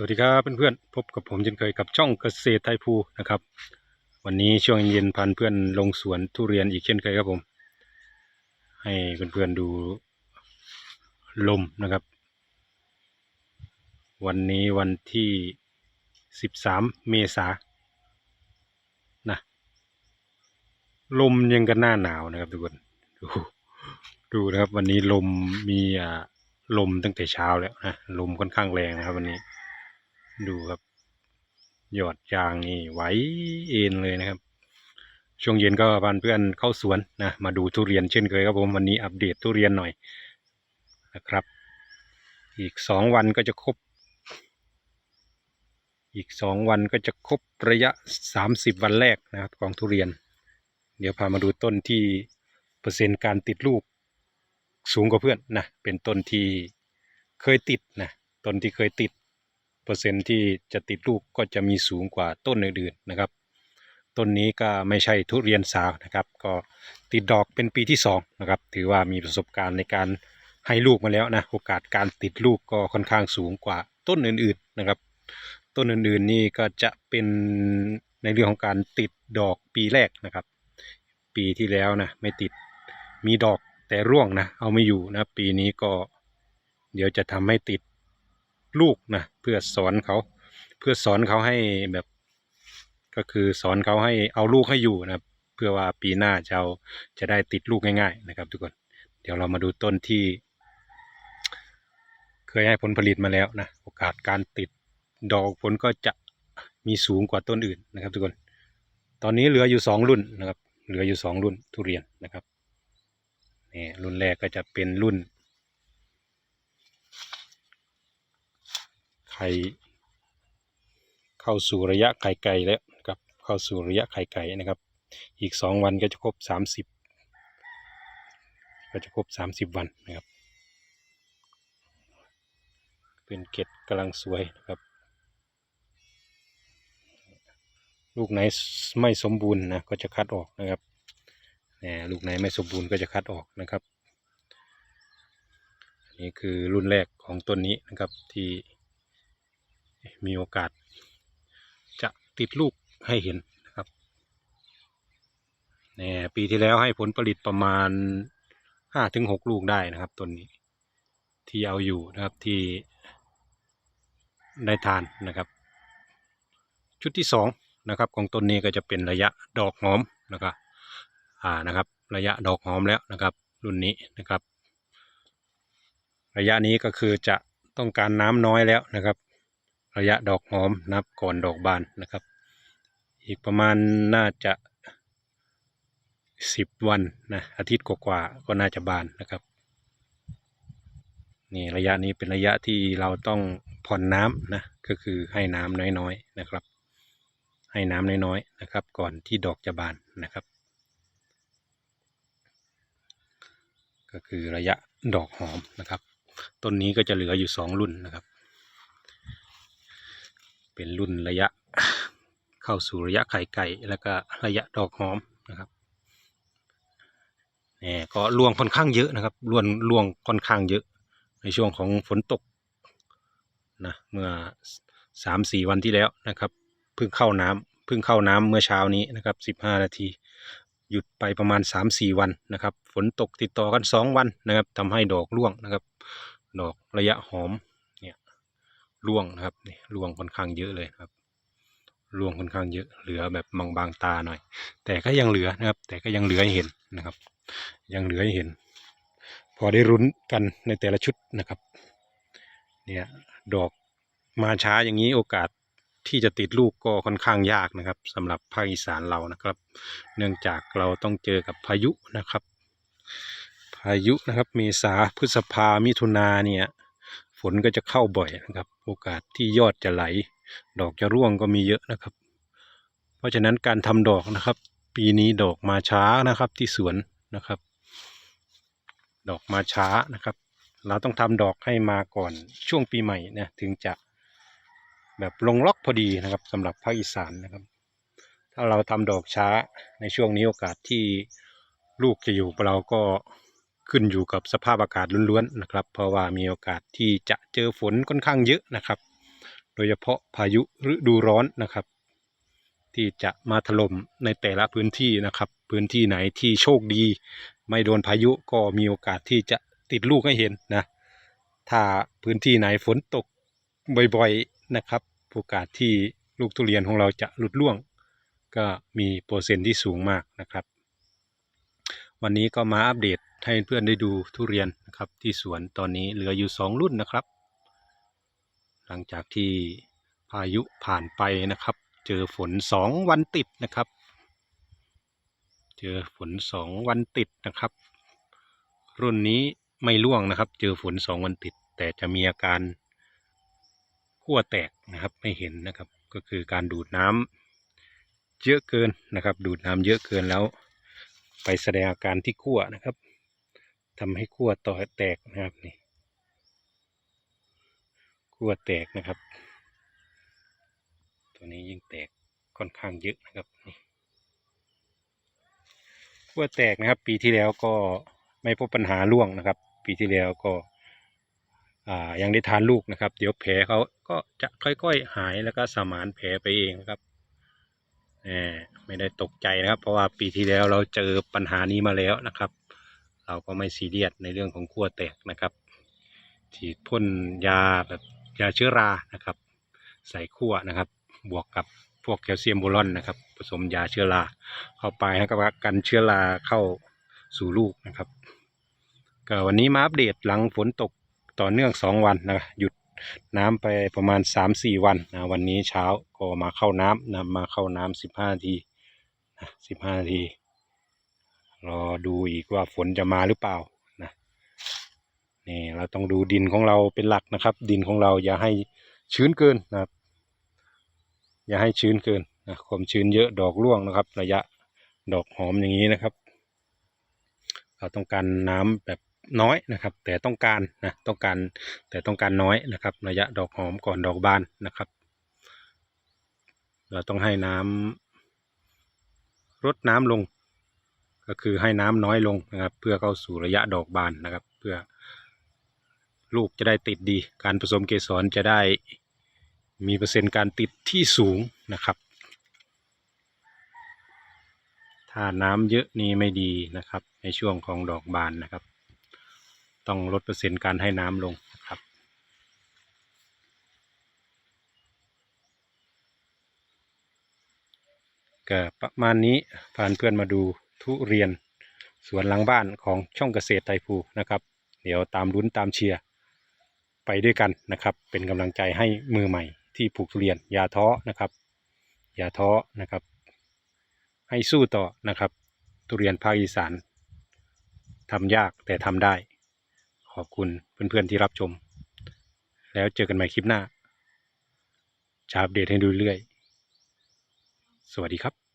สวัสดีครับเพื่อนๆพบกับผมเช่นเคยกับช่องเกษตรไทยภูนะครับ วันนี้ช่วงเย็นพันเพื่อนลงสวนทุเรียนอีกเช่นเคยครับผม ให้เพื่อนๆดูลมนะครับ วันนี้วันที่สิบสามเมษานะลมยังกันหน้าหนาวนะครับทุกคนดูดูนะครับ วันนี้ลมมีอ่าลมตั้งแต่เช้าแล้วนะลมค่อนข้างแรงนะครับ วันนี้ ดูครับยอดยางนี่ไหวเอ็นเลยนะครับ ช่วงเย็นก็พาเพื่อนเข้าสวนนะ มาดูทุเรียนเช่นเคยครับผมวันนี้อัปเดตทุเรียนหน่อยนะครับ อีกสองวันก็จะครบ อีกสองวันก็จะครบระยะสามสิบวันแรกนะครับของทุเรียน เดี๋ยวพามาดูต้นที่เปอร์เซ็นต์การติดลูกสูงกว่าเพื่อนนะ เป็นต้นที่เคยติดนะ ต้นที่เคยติด เปอร์เซ็นต์ที่จะติดลูกก็จะมีสูงกว่าต้นอื่นๆนะครับ ต้นนี้ก็ไม่ใช่ทุเรียนสาวนะครับ ก็ติดดอกเป็นปีที่สองนะครับ ถือว่ามีประสบการณ์ในการให้ลูกมาแล้วนะ โอกาสการติดลูกก็ค่อนข้างสูงกว่าต้นอื่นๆนะครับ ต้นอื่นๆนี่ก็จะเป็นในเรื่องของการติดดอกปีแรกนะครับ ปีที่แล้วนะไม่ติดมีดอกแต่ร่วงนะเอาไม่อยู่นะ ปีนี้ก็เดี๋ยวจะทำให้ติด ลูกนะเพื่อสอนเขา เพื่อสอนเขาให้แบบ ก็คือสอนเขาให้เอาลูกให้อยู่นะครับ เพื่อว่าปีหน้าจะเอาจะได้ติดลูกง่าย ๆ นะครับ ทุกคน เดี๋ยวเรามาดูต้นที่ เคยให้ผลผลิตมาแล้วนะโอกาสการติดดอกผลก็จะมีสูงกว่าต้นอื่นนะครับ ทุกคน ตอนนี้เหลืออยู่สองรุ่นนะครับ เหลืออยู่สองรุ่นทุเรียนนะครับนี่รุ่นแรกก็จะเป็นรุ่น ข่เข้าสู่ระยะไข่ไก่แล้วครับเข้าสู่ระยะไข่ไก่นะครับ อีกสองวันก็จะครบสามสิบก็จะครบสามสิบวันนะครับ เป็นเกล็ดกำลังสวยนะครับ ลูกไหนไม่สมบูรณ์นะก็จะคัดออกนะครับนี่ลูกไหนไม่สมบูรณ์ก็จะคัดออกนะครับ นี่คือรุ่นแรกของต้นนี้นะครับที่ มีโอกาส จะติดลูกให้เห็นนะครับนี่ปีที่แล้วให้ผลผลิตประมาณห้าถึงหกลูกได้นะครับต้นนี้ ที่เอาอยู่นะครับที่ได้ทานนะครับ ชุดที่สองนะครับของต้นนี้ก็จะเป็นระยะดอกหอมนะครับอ่านะครับ ระยะดอกหอมแล้วนะครับ รุ่นนี้นะครับ ระยะนี้ก็คือจะต้องการน้ำน้อยแล้วนะครับ ระยะดอกหอมนับก่อนดอกบานนะครับ อีกประมาณน่าจะสิบวันนะอาทิตย์กว่าๆก็น่าจะบานนะครับนี่ระยะนี้เป็นระยะที่เราต้องผ่อนน้ำนะก็คือให้น้ำน้อยๆนะครับ ให้น้ำน้อยๆนะครับ ก่อนที่ดอกจะบานนะครับ ก็คือระยะดอกหอมนะครับ ต้นนี้ก็จะเหลืออยู่สองรุ่นนะครับ เป็นรุ่นระยะเข้าสู่ระยะไข่ไก่แล้วก็ระยะดอกหอมนะครับเนี่ยก็ร่วงค่อนข้างเยอะนะครับร่วงร่วงค่อนข้างเยอะ ในช่วงของฝนตกนะเมื่อสามสี่วันที่แล้วนะครับเพิ่งเข้าน้ำเพิ่งเข้าน้ำเมื่อเช้านี้นะครับสิบห้านาที หยุดไปประมาณสามสี่วันนะครับ ฝนตกติดต่อกันสองวันนะครับทำให้ดอกร่วงนะครับ ดอกระยะหอม ร่วงนะครับนี่ร่วงค่อนข้างเยอะเลยครับร่วงค่อนข้างเยอะเหลือแบบบางบางๆตาหน่อย แต่ก็ยังเหลือนะครับ แต่ก็ยังเหลือให้เห็นนะครับ ยังเหลือให้เห็น พอได้รุ้นกันในแต่ละชุดนะครับ เนี่ยดอกมาช้าอย่างนี้โอกาสที่จะติดลูกก็ค่อนข้างยากนะครับสำหรับภาคอีสานเรานะครับ เนื่องจากเราต้องเจอกับพายุนะครับ พายุนะครับเมษาพฤษภามิถุนาเนี่ย ฝนก็จะเข้าบ่อยนะครับ โอกาสที่ยอดจะไหล ดอกจะร่วงก็มีเยอะนะครับ เพราะฉะนั้นการทำดอกนะครับ ปีนี้ดอกมาช้านะครับที่สวนนะครับ ดอกมาช้านะครับ เราต้องทำดอกให้มาก่อนช่วงปีใหม่นะถึงจะแบบลงล็อกพอดีนะครับสำหรับภาคอีสานนะครับ ถ้าเราทำดอกช้าในช่วงนี้โอกาสที่ลูกจะอยู่กับเราก็ ขึ้นอยู่กับสภาพอากาศล้วนๆนะครับ เพราะว่ามีโอกาสที่จะเจอฝนค่อนข้างเยอะนะครับ โดยเฉพาะพายุฤดูร้อนนะครับ ที่จะมาถล่มในแต่ละพื้นที่นะครับ พื้นที่ไหนที่โชคดี ไม่โดนพายุก็มีโอกาสที่จะติดลูกให้เห็นนะ ถ้าพื้นที่ไหนฝนตกบ่อยๆนะครับโอกาสที่ลูกทุเรียนของเราจะหลุดร่วง ก็มีเปอร์เซ็นต์ที่สูงมากนะครับ วันนี้ก็มาอัปเดต ให้เพื่อนได้ดูทุเรียนนะครับที่สวนตอนนี้เหลืออยู่สองรุ่นนะครับ หลังจากที่พายุผ่านไปนะครับ เจอฝนสองวันติดนะครับ เจอฝนสองวันติดนะครับ รุ่นนี้ไม่ร่วงนะครับ เจอฝนสองวันติด แต่จะมีอาการขั้วแตกนะครับไม่เห็นนะครับ ก็คือการดูดน้ำเยอะเกินนะครับ ดูดน้ำเยอะเกินแล้ว ไปแสดงอาการที่ขั้วนะครับ ทำให้ขั้วต่อแตกนะครับนี่ขั้วแตกนะครับ ตัวนี้ยิ่งแตกค่อนข้างเยอะนะครับนี่ขั้วแตกนะครับ ปีที่แล้วก็ไม่พบปัญหาร่วงนะครับ ปีที่แล้วก็ยังได้ทานลูกนะครับ เดี๋ยวแผลเขาก็จะค่อยๆ หายแล้วก็สมานแผลไปเองนะครับไม่ได้ตกใจนะครับ เพราะว่าปีที่แล้วเราเจอปัญหานี้มาแล้วนะครับ เราก็ไม่ซีเรียสในเรื่องของขั้วแตกนะครับ ฉีดพ่นยาแบบยาเชื้อรานะครับ ใส่ขั้วนะครับ บวกกับพวกแคลเซียมโบรอนนะครับ ผสมยาเชื้อราเข้าไปนะครับกันเชื้อราเข้าสู่ลูกนะครับ ก็วันนี้มาอัปเดตหลังฝนตกต่อเนื่องสองวันนะหยุดน้ำไปประมาณสามสี่วันนะวันนี้เช้าก็มาเข้าน้ำนะมาเข้าน้ำสิบห้านาทีสิบห้านาที รอดูอีกว่าฝนจะมาหรือเปล่านะนี่เราต้องดูดินของเราเป็นหลักนะครับ ดินของเราอย่าให้ชื้นเกินนะครับ อย่าให้ชื้นเกินนะความชื้นเยอะดอกร่วงนะครับ ระยะดอกหอมอย่างนี้นะครับ เราต้องการน้ำแบบน้อยนะครับ แต่ต้องการนะต้องการแต่ต้องการน้อยนะครับ ระยะดอกหอมก่อนดอกบานนะครับ เราต้องให้น้ำลดน้ำลง ก็คือให้น้ำน้อยลงนะครับ เพื่อเข้าสู่ระยะดอกบานนะครับ เพื่อลูกจะได้ติดดี การผสมเกสรจะได้มีเปอร์เซ็นต์การติดที่สูงนะครับ ถ้าน้ำเยอะนี่ไม่ดีนะครับ ในช่วงของดอกบานนะครับ ต้องลดเปอร์เซ็นต์การให้น้ำลงนะครับก็ประมาณนี้พาเพื่อนมาดู ทุเรียนสวนหลังบ้านของช่องเกษตรไทยภูนะครับ เดี๋ยวตามลุ้นตามเชียร์ไปด้วยกันนะครับ เป็นกำลังใจให้มือใหม่ที่ปลูกทุเรียนอย่าท้อนะครับอย่าท้อนะครับ ให้สู้ต่อนะครับ ทุเรียนภาคอีสานทำยากแต่ทำได้ ขอบคุณเพื่อนๆที่รับชม แล้วเจอกันใหม่คลิปหน้าจะอัปเดตให้ดูเรื่อย สวัสดีครับ